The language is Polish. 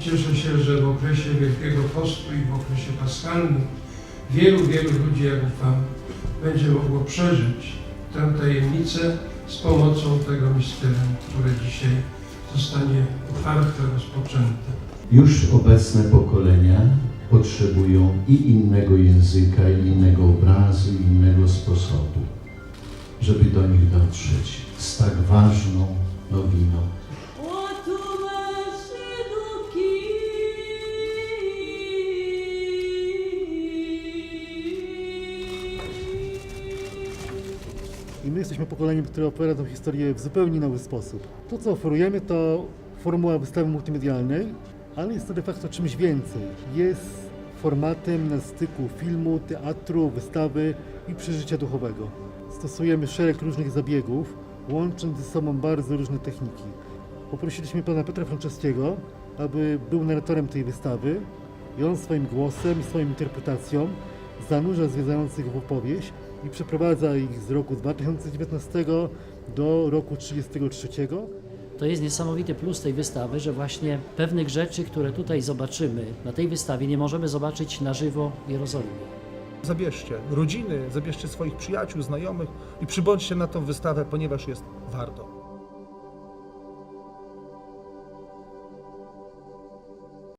Cieszę się, że w okresie Wielkiego Postu i w okresie paschalnym wielu, wielu ludzi, jak ufam, będzie mogło przeżyć tę tajemnicę z pomocą tego misterium, które dzisiaj zostanie otwarte, rozpoczęte. Już obecne pokolenia potrzebują i innego języka, i innego żeby do nich dotrzeć z tak ważną nowiną. I my jesteśmy pokoleniem, które opowiada tę historię w zupełnie nowy sposób. To, co oferujemy, to formuła wystawy multimedialnej, ale jest to de facto czymś więcej. Jest formatem na styku filmu, teatru, wystawy i przeżycia duchowego. Stosujemy szereg różnych zabiegów, łącząc ze sobą bardzo różne techniki. Poprosiliśmy pana Petra Franceskiego, aby był narratorem tej wystawy i on swoim głosem i swoją interpretacją zanurza zwiedzających w opowieść i przeprowadza ich z roku 2019 do roku 1933. To jest niesamowity plus tej wystawy, że właśnie pewnych rzeczy, które tutaj zobaczymy na tej wystawie, nie możemy zobaczyć na żywo w Jerozolimie. Zabierzcie rodziny, zabierzcie swoich przyjaciół, znajomych i przybądźcie na tą wystawę, ponieważ jest warto.